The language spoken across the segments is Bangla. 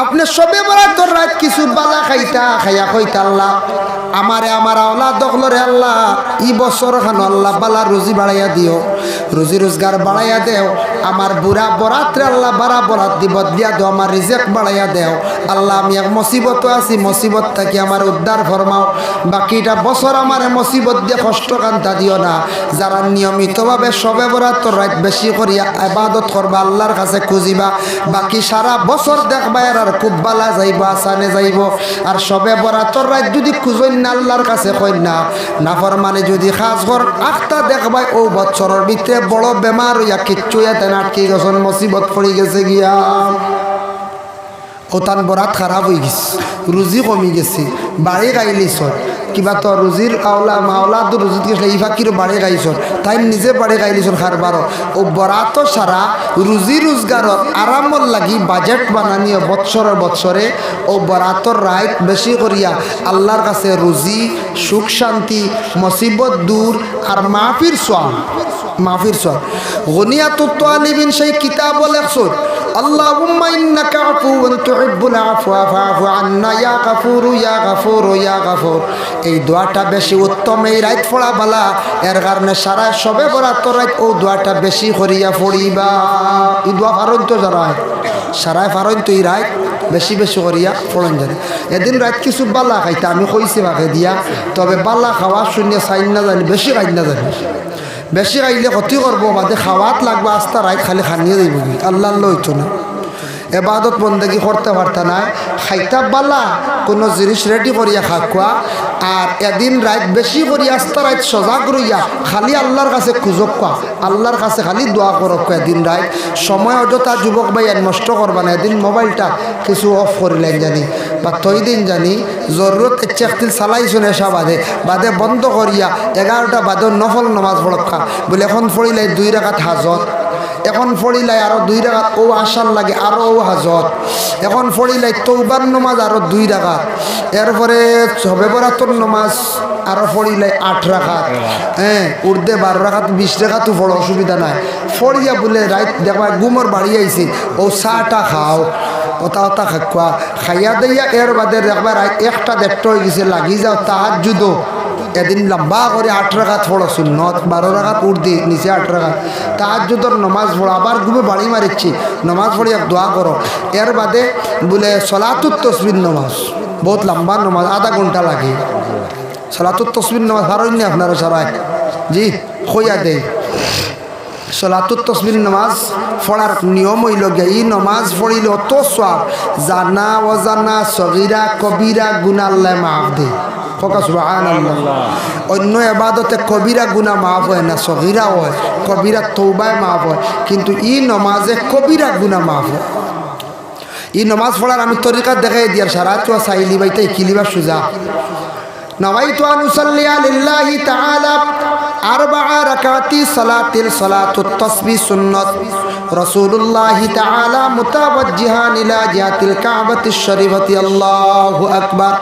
আপনি সবে বড় তোর রাত কিছু বালা খাইতা, খাইয়া কইতা আল্লাহ, আমারে আমার আওলা দখলরে আল্লাহ, ই বছর খান আল্লাহ বালা রুজি বাড়াইয়া দিও, রুজি রোজগার বাড়াইয়া দেও, আমার বুড়া বরাত্রে আল্লাহ বাড়া বরাত দিব, দিয়া দো আমার রিজেক বাড়াইয়া দেও। আল্লাহ, আমি এক মুসিবত আছি, মুসিবত থাকি আমার উদ্ধার ফরমাও, বাকিটা বছর আমার মুসিবত দিয়ে কষ্ট কান্তা দিও না। যারা নিয়মিতভাবে সবে বরাত রাত বেশি করিয়া আবাদত করবা, আল্লাহর কাছে খুঁজিবা, বাকি সারা বছর দেখবা এর আর খুব বালা যাইব, আসানে যাইব। আর সবে বরাতর রাত যদি খুঁজই না আল্লাহর কাছে কই না। নাফর মানে যদি খাস ঘর আখটা দেখবাই ও বছরের ভিতরে বড় বেমার হইয়া কিচ্ছু এতে আটকে গেছেন মুসিবত পড়ে গেছে গিয়া। ওতান বরাত খারাপ হয়ে গেছে, রুজি কমি গেছে, বাড়ি গাইলিছ কিবা তো রুজির আওলা মাওলা তো রুজিত গেছিল ইফা কিরো বাড়ি গাইছ তাই নিজে বাড়ি গাইলিছ খারবার ও বরাত সারা রুজি রোজগারত আরামত লাগি বাজেট বানানিও বৎসরে বৎসরে ও বরাতর রাইত বেশি করিয়া আল্লাহর কাছে রুজি সুখ শান্তি মুসিবত দূর আর মাফির সোয়াম মাফির সোয়াম গনিয়াতুত তালিবিন সেই কিতাব লেখছর আল্লাহুম্মা ইন্নাকা আফুউন তুহিব্বুল আফওয়া ফাআফু আন্না, ইয়া গাফুরু ইয়া গাফুরু, ইয়া গাফুর। এই দোয়াটা বেশি উত্তম, এই রাত পড়া বালা। এর কারণে সারা সবে বরাত রাত ও দোয়াটা বেশি করিয়া পড়িবা। এই দোয়া ফারন তো যারা সারায় ফারন তো এই রাত বেশি বেশি করিয়া ফলন জানি এদিন রাত কিছু বালা খাইতে, আমি কইছি ভাগে দিয়া, তবে বালা খাওয়া শূন্য চাইন না জানি, বেশি খাই না জানি। বেশি খাইলে ক্ষতি করব, বাদে খাওয়াত লাগবে, আস্তা রাইত খালি খানিয়ে দিব আল্লাহ লইতো না। এবাদত বন্দেগি করতে পারতা না। খাইতা বালা, কোনো জিনিস রেডি করিয়া খাকুয়া আর এদিন রাত বেশি করি আস্তা রাত সজাগ রইয়া খালি আল্লাহর কাছে খুঁজক কোয়া আল্লাহর কাছে খালি দোয়া করক এদিন রাত সময় অযথা যুবক ভাই নষ্ট করবা না। এদিন মোবাইলটা কিছু অফ করিলেন জানি। বা তৈ দিন জানি। জরুরত চেকতিল চালাইছো নেশা বাদে। বাদে বন্ধ করিয়া এগারোটা বাদে নফল নমাজ পড়কা বলে এখন পড়িলে দুই রাখাত হাজত। এখন ফড়িলাই আরও দুই রাখাত ও আসার লাগে, আরও ও হাজত। এখন ফড়িলাই তৌবার নমাজ আরও দুই রাখাত এরপরে সবে বরাতর নমাজ, আরও ফড়িলাই আট রাখাত হ্যাঁ উর্দে বারো রাখাত বিশ রাখাতো বড় অসুবিধা নাই। ফড়িয়া বলে রাইত দেখবা গুমর বাড়ি আইছি, ও চাটা খাও ওটা ওটা খাকুয়া খাইয়া দিয়া এর বাদে দেখবা রাইত একটা দেড়টা হয়ে গেছে, লাগি যাও তাহার জুদো এদিন লম্বা করে আট রাখাত পড়ো, সুন্নত। বারো রাখাত উর্দি, নিচে আট রাখাত তার যুদর নমাজ পড়ো, আবার ঘুমে বাড়ি মারিচ্ছি। নমাজ পড়ি দোয়া করো। এর বাদে বলে সলাতুর তসবির নমাজ। বহুত লম্বা নমাজ, আধা ঘণ্টা লাগে। সলাতুর তসবির নমাজ হারই নি আপনারা সবাই? জি খইয়া দেয় সলাতুর তসবির নামাজ পড়ার নিয়ম হইল গিয়া, ই নমাজ পড়িলে অত সব জানা, অজানা, সগিরা, কবিরা গুনাল্লাহ মাফ দে ফোকাস অন্য এবাদতে কবিরা গুনা মাফ হয় না সগিরা হয় কবিরা তৌবায় মাফ হয় কিন্তু ই নমাজে কবিরা গুনা মাফ হয় ই নমাজ পড়ার আমি তরিকা দেখাই দিয়ার সারা চুয়া চাইলি বাইতে কিলিবা সুজা نويت أن أصلي لله تعالى أربع ركعات صلاة صلاة التصبيح سنة رسول الله تعالى متوجها إلى جهة الكعبة الشريفة الله أكبر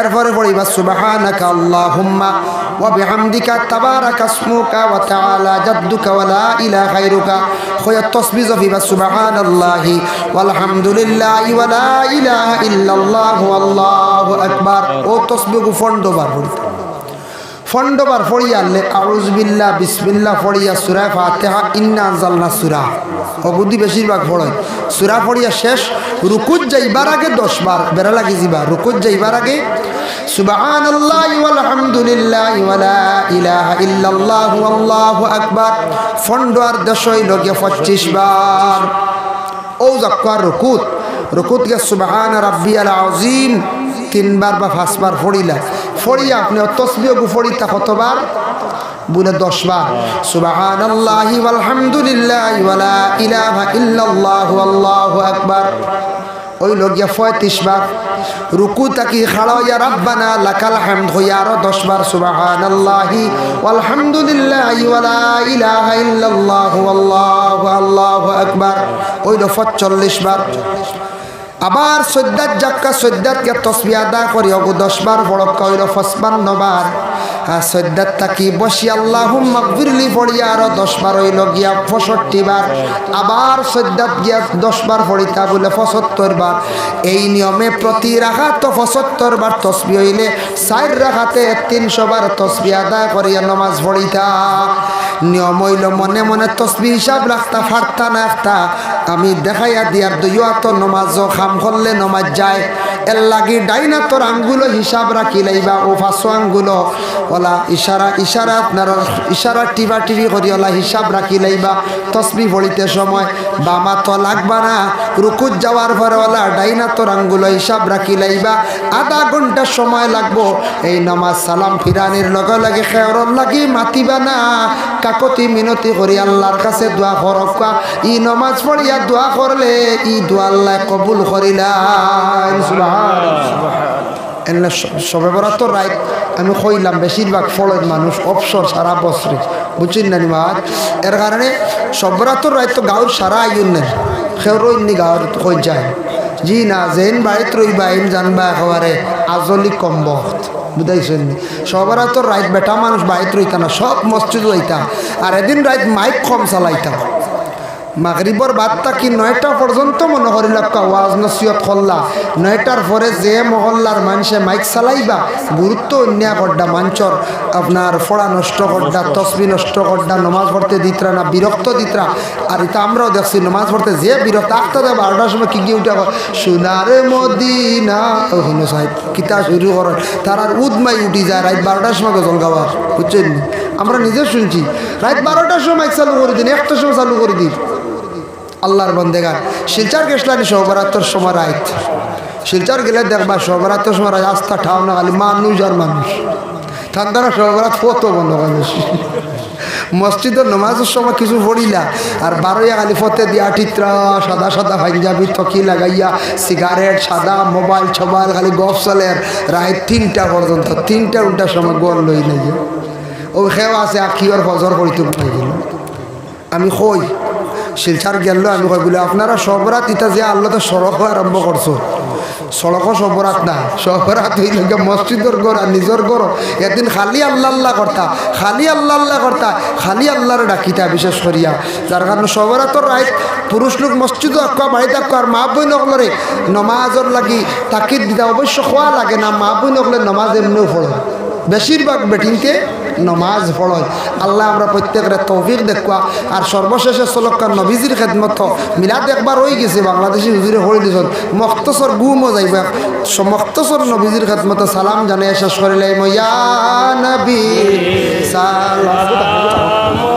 এরপরে পড়িবা সুবহানাকা আল্লাহুম্মা ওয়া বিহামদিকা তাবারাকা ইসমুকা ওয়া তাআলা জাদ্দুকা ওয়া লা ইলাহা গায়রুকা খয়া তাসবিহ ফিবা সুবহানাল্লাহি ওয়াল হামদুলিল্লাহি ওয়া লা ইলাহা ইল্লাল্লাহু, আল্লাহু আকবার। ও তাসবিহ ফন্ডবার পড়িতে ফন্ডবার ফড়িয়া আউজবিল্লা বিসমিল্লা ফড়িয়া সুরা ফাতেহা, ইন্না আনজালনা সুরা। অবুদ্ধি বেশিরভাগ ফড়য় সুরা ফড়িয়া শেষ, রুকুত যাইবার আগে দশ বার বেড়া লাগি যাবা রুকুত যাইবার আগে সুবাহান আল্লাহ আলহামদুলিল্লাহ ওয়ালা ইলাহা ইল্লাল্লাহ, আল্লাহু আকবার। ফন্ড আর দশই লগে পঁচিশ বার। ও জাক্কার রুকুত। গে সুবাহান রাব্বিয়াল আযীম, তিনবার বা পাঁচবার ফড়িলা ফড়িয়া আপনি তসবিও গুফড়িতা কতবার? বলে দশ বার সুবাহান আল্লাহি আলহামদুলিল্লাহ ওয়ালা ইলাহা ইল্লাল্লাহ, আল্লাহু আকবার। ওই লগিয়া পঁয়ত্রিশ বার। রুকু তাকি খাড়া ইয়া রাব্বানা লাকাল হামদ হইয়া আরও দশ বার। সুবাহান আল্লাহি আলহামদুলিল্লাহ ওয়ালা ইলাহা ইল্লাল্লাহ, আল্লাহু আল্লাহু আকবার। ওই লো চল্লিশ বার। আবার সদ্যাত জাক্কা সদ্যাতকে তসবি আদা করি অগু দশবার বড়ক্কা হইল ফসবান্ন বার আর সদ্যাত থাকি বসি আল্লাহ মকবিরলি পড়িয়া আরও দশবার হইল গিয়া পঁয়ষট্টি বার আবার সদ্যাত গিয়া দশবার পড়িতা বলে পঁচাত্তর বার এই নিয়মে প্রতি রাখাত পঁচাত্তর বার তসবি হইলে, চার রাখাতে তিনশো বার তসবি আদায় করিয়া নমাজ পড়িতা নিয়ম হইল মনে মনে তসবি হিসাব রাখতা ফারতা না একটা আমি দেখাইয়া দিয়ার দুইয়া তো নমাজ খাম করলে নমাজ যায়। এর লাগি ডাইনা তোর আঙ্গুলো হিসাব রাখি লাইবা, ও ফাঁসো আঙ্গুলো। ওলা ইশারা ইশারা আপনার, ইশারা টিবা টিভি করি, ওলা হিসাব রাখি লাইবা, তসবি পড়িতে সময়। বামা তো লাগবা না, রুকুত যাওয়ার পরে ওলা ডাইনা তোর আঙ্গুলো হিসাব রাখি লাইবা। আধা ঘণ্টা সময় লাগবো, এই নামাজ সালাম ফিরানির লগে লগে খেয়রর লাগি মাতিবা না। কাকতি মিনতি করি আল্লাহর কাছে দোয়া করকা ই নমাজ পড়িয়া দোয়া করলে ই দোয়া আল্লাহ কবুল করিলা এনে সবে বরাত রাইত আমি কইলাম বেশিরভাগ ফলের মানুষ অবসর সারা বছরে বুঝছেন না নিমাত? এর কারণে সবরাতর রাইত তো গাঁর সারা আইন নেই সেও রইনি গাঁর কই যায়? জি না জেন বাড়িত রই এন জানবা একেবারে আজলি কম বখত বুঝাইছেন সবার তো রাইত বেটা মানুষ বাইত রইতা না, সব মসজিদ হইতাম আর এদিন রাইত মাইক কম চালাইতাম মাগরিবর বাদটা কি নয়টা পর্যন্ত মনে করিল ওয়াজ নসিয়ত করলা। নয়টার পরে যে মহল্লার মানুষে মাইক চালাইবা, গুরুত্ব অন্যা করডা মাঞ্চর। আপনার ফড়া নষ্ট করডা তসবি নষ্ট করডা নমাজ পড়তে দিতরা না, বিরক্ত দিতরা। আর এটা আমরাও দেখছি, নমাজ পড়তে যে বিরক্ত, আটটা দেয় বারোটার সময় কি গিয়ে উঠে সোনার মদিনা। ও হলো সাহেব, কিতা শুরু করেন। তার উদমাই উঠি যায়, রাত বারোটার সময় গজল গাওয়ার। বুঝছেন? আমরা নিজে শুনছি। রাত বারোটার সময় মাইক চালু করে দিন, একটার সময় চালু করে দিন। আল্লাহর বন্দেগার। শিলচার গেছলানি সহবরাত্তর সময় রাইত শিলচার গেলে দেখবা সহবরাত্তর সময় রাত আস্থা ঠাও না খালি মানুষ আর মানুষ। ঠান্ডারা সহবরাত কত বন্ধ মানুষ মসজিদের নমাজের সময় কিছু পড়িলা, আর বারোয়া খালি ফতে দিয়া টিত্রা, সাদা সাদা পাঞ্জাবি তকি লাগাইয়া, সিগারেট, সাদা, মোবাইল ছোবাইল খালি গফ চলের রাত তিনটা পর্যন্ত, তিনটা উল্টা সময় গোল লই নাই ও খেও আছে আখিওর ফজর করিতে পাই গেল। আমি কই শিলচার গেল, আমি কই বলে, আপনারা সবরাত ইতা যে আল্লাহ তো সড়ক আরম্ভ করছ। সড়কও সবরাত না, সবরাত হইলে মসজিদর গড় আর নিজের গড় এদিন খালি আল্লাহ আল্লাহ করতা, খালি আল্লাহ আল্লাহ করতা, খালি আল্লাহর ডাকিতা বিশেষ করিয়া। যার কারণে সবরাতর রাইত পুরুষ লোক মসজিদও আঁকা, বাড়িতে আঁকা, আর মা বই নকলরে নমাজর লাগি তাকিদ দিতা, অবশ্য খোয়া লাগে না, মা বই নকলে নমাজ এমনিও পড়ে। বেশিরভাগ বেটিংকে নমাজ পড়য়। আল্লাহ আমরা প্রত্যেকের তৌফিক দেখবা আর সর্বশেষে চলক্কার নবীজির খেদমত মিলাদ একবার হয়ে গেছে, বাংলাদেশি হুজুরে হয়ে দিয়েছেন মক্তসর গুমও যাইব। মক্তসর নবীজির খেদমত সালাম জানিয়ে শেষ করিলে মিয়া নবী, সালাম।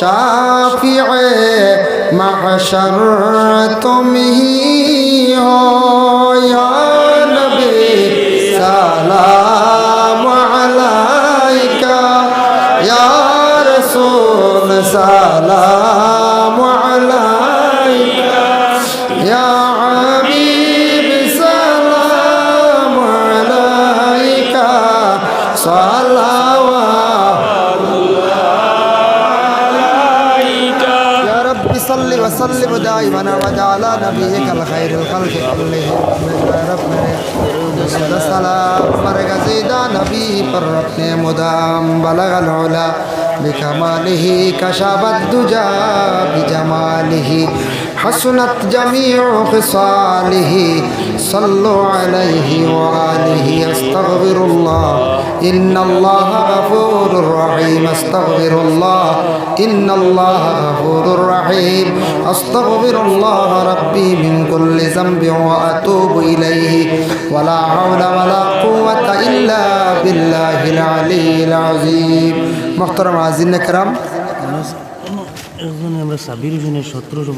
शाफिए महशर तुम ही हो या नबी सलाम अलैका या रसूल सलाम إبنا وجعل نبيك الخير الخلق كلهم رب السلام فرغزيدا نبي پر رکھنے مدام بلغ العلا بكماله كشابت دجا بجماله حسنت جميع خصاله. صلوا عليه وآله. استغفر الله. إن الله غفور رحيم. استغفر الله. إن الله غفور رحيم. أستغفر الله ربي من كل ذنب وأتوب إليه. ولا حول ولا قوة إلا بالله العلي العظيم. محترم عزيزنا الكرام এখন আমরা সাবির হোসেনের সতেরোশো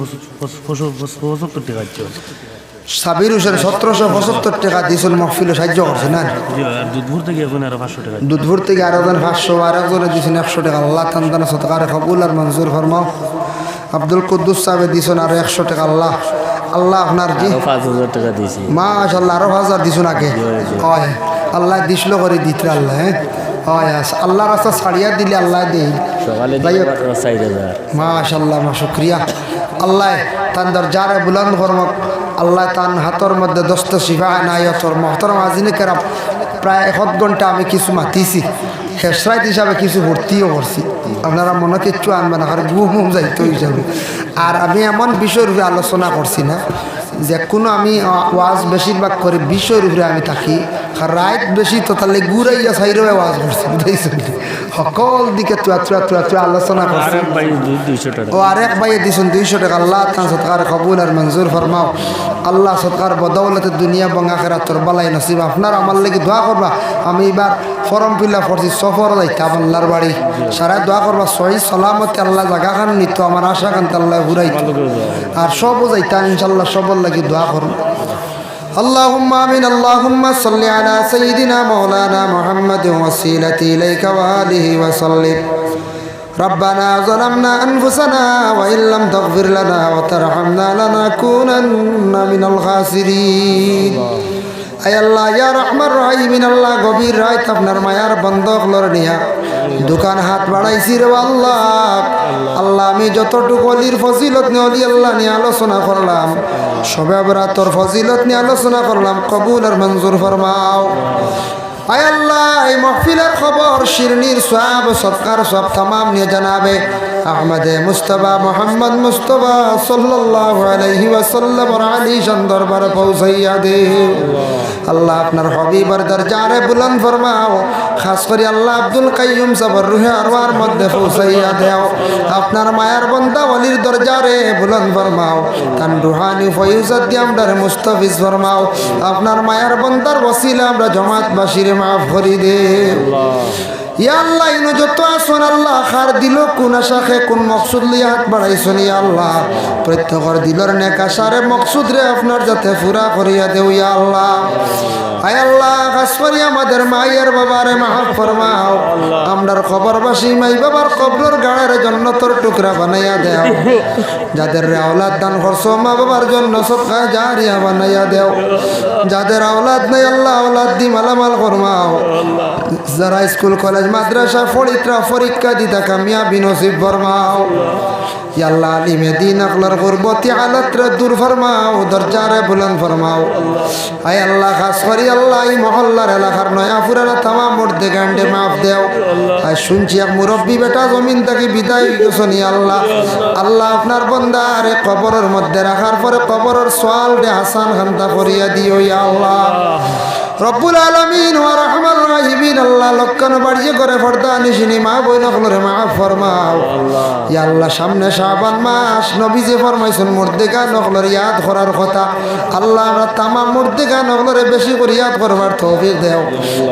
পঁচাত্তর টাকা দিচ্ছি সাবির হোসেন সতেরোশো পঁচাত্তর টাকা দিয়েছিল মহফিল সাহায্য করছে না? আর দুধপুর থেকে এখন আরও পাঁচশো টাকা দুধপুর থেকে আরও জন পাঁচশো আর একজনে দিয়েছেন একশো টাকা। আল্লাহ তান্দানা সতকার কবুল আর মঞ্জুর ফরমাও। আব্দুল কুদ্দুস সাহেব দিয়েছেন আরও একশো টাকা। আল্লাহ আল্লাহ আপনার জি পাঁচ হাজার টাকা দিয়েছি। মাশাল্লাহ আরও হাজার দিছুন আগে। হয় আল্লাহ দিছিল করে দিতে আল্লাহ হ্যাঁ? হয় আল্লাহ রাস্তা ছাড়িয়া দিলে আল্লাহ দেই। মাশাল্লাহ মা শুক্রিয়া। আল্লাহ তান দরজারে বুলন্দ ফরমক আল্লাহ তান হাতর মধ্যে দস্ত শিফা নাইয়তর মহতরম আজিনে কেরাম প্রায় এক ঘণ্টা আমি কিছু মাতিছি। শেষরাইত হিসাবে কিছু ভর্তিও করছি। আপনারা মনে কিচ্ছু আনবে না কারণ ঘুম যাইতো হিসাবে আর আমি এমন বিষয়ের উপরে আলোচনা করছি না যে কোনো আমি ওয়াজ বেশিরভাগ করে বিষয়ের উপরে আমি থাকি। রাইত বেশি তো তাহলে ঘুরাইয়া সাইরেও ওয়াজ করছি বুঝাইছেন সকল দিকে তুয়া তুয়া তুয়া তুয়া আলোচনা করছি। আর ও আরেক ভাইয়ে দিছেন দুইশো টাকা। আল্লাহ তান সৎকার কবুল আর মঞ্জুর ফরমাও। আল্লাহ সৎকার বদৌলতে দুনিয়া বঙ্গা খেরা তোর বালাই নসিব। আপনার আমার লেগে দোয়া করবা। আমি এবার ফরম ফিল আপ করছি সফর যাইতাম আল্লাহর বাড়ি। সারাই দোয়া করবা সহি সালামতে আল্লাহ জাগা খান নিত আমার আশা খান আল্লাহ ঘুরাইত। আর সবও যাইতাম ইনশাল্লাহ সবর লাগি দোয়া করুন। اللهم آمين اللهم صل على سيدنا مولانا محمد وسيلتي إليك وآله وسلم ربنا ظلمنا أنفسنا وإن لم تغفر لنا وترحمنا لنكونن من الخاسرين আয় আল্লাহ, ইয়া রহমান রাহিমিন আল্লাহ গভীর রাত আপনার মায়ার বন্ধক লর নিয়া। দোকান হাত বাড়াইছি রে আল্লাহ। আল্লাহ, আমি যতটুকু অলির ফজিলত নিয়ে অলি আল্লাহ নিয়ে আলোচনা করলাম, সবে তোর ফজিলত নিয়ে আলোচনা করলাম, কবুল আর মঞ্জুর ফরমাও। আয় আল্লাহ, এই মহফিলের খবর, শিরনির সব সৎকার সব তামাম নিয়ে জানাবে আহমদে মুস্তফা মোহাম্মদ মুস্তফা সাল্লাল্লাহু আলাইহি ওয়াসাল্লাম আলী দরবারে পৌঁছাইয়া দে। আল্লাহ আপনার হবিবর দরজারে বুলন্দ ফরমাও। খাস করে আল্লাহ আব্দুল কাইম সবর রুহে আরওয়ার মধ্যে পৌঁছাইয়া দেও। আপনার মায়ার বন্দা অলির দরজারে বুলন্দ ফরমাও। তান রুহানি ফয়ুজত দিয়ে আমরা মুস্তাফিজ ফরমাও। আপনার মায়ার বন্দার বসিলে আমরা জমাতবাসীরে মাফ করি দে। আল্লাহ, ইনো যত আসন আল্লাহ খার দিল, কোন আশাখে কোন মকসুদ লিয়ে হাত বাড়াইছেন আল্লাহ। প্রত্যেকর দিলর নেকা যাতে পুরা করিয়া ইয়া আল্লাহ। আয় আল্লাহ, খাস করি আমাদের মায়ের বাবারে মাই বাবার কবর গাড়ের জন্য তোর টুকরা বানাইয়া দেও। যাদের আওলাদ দান করছ, মা বাবার জন্য সবকা জারিয়া বানাইয়া দেও। যাদের আওলাদ নাই, আল্লাহ আওলাদ দি মালামাল ফরমাও। যারা স্কুল, কলেজ মাদ্রাসা ফরিত্রা পরীক্ষা দিতা কামিয়াবি নসিব ফরমাও। ইয়াল্লাহ আলিমে দিন আকলার গুরবতি আলাতরে দূর ফরমাও, দরজারে বুলন্দ ফরমাও। আয় আল্লাহ, খাস করি আল্লাহ, এই মহল্লার এলাকার নয়া ফুরানা তামা মর্দে গান্ডে মাফ দেও। আয় শুনছি এক মুরব্বী বেটা জমিন থেকে বিদায় গেছনি আল্লাহ। আল্লাহ আপনার বন্দারে কবরের মধ্যে রাখার পরে কবরের সোয়াল দে হাসান খান্তা করিয়া দিও ইয়া আল্লাহ। রব্বুল আলমিন ও রহমান রাহিমিন আল্লাহ লক্ষণ বাড়িয়ে করে ফর্দা নিশিনি মা বই নকলরে মা ফরমাও। ইয়া আল্লাহ সামনে শাবান মাস নবীজি ফরমাইছেন মুর্দিকা নকলর ইয়াদ করার কথা। আল্লাহ আমরা তামাম মুর্দিকা নকলরে বেশি করে ইয়াদ করবার তৌফিক দেও।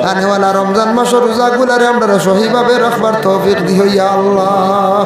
আনেওয়ালা রমজান মাসের রোজাগুলারে আমরা সহিভাবে রাখবার তৌফিক দিও ইয়া আল্লাহ।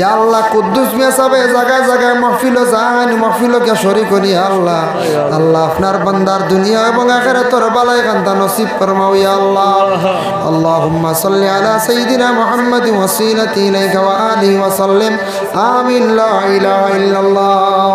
ইয়া আল্লাহ কুদ্দুস মিয়া সাবে জায়গায় জায়গায় মহফিল যান মহফিল কে সরি করি আল্লাহ। আল্লাহ আপনার বান্দার দুনিয়া এবং আখিরাতের বালাই কান্দা নসিব ফরমাও, ইয়া আল্লাহ। আল্লাহুম্মা সাল্লি আলা সাইয়্যিদিনা মুহাম্মাদিন ওয়াসিলাতি ইলাইকা ওয়া আলিহি আমিন, লা ইলাহা ইল্লাল্লাহ।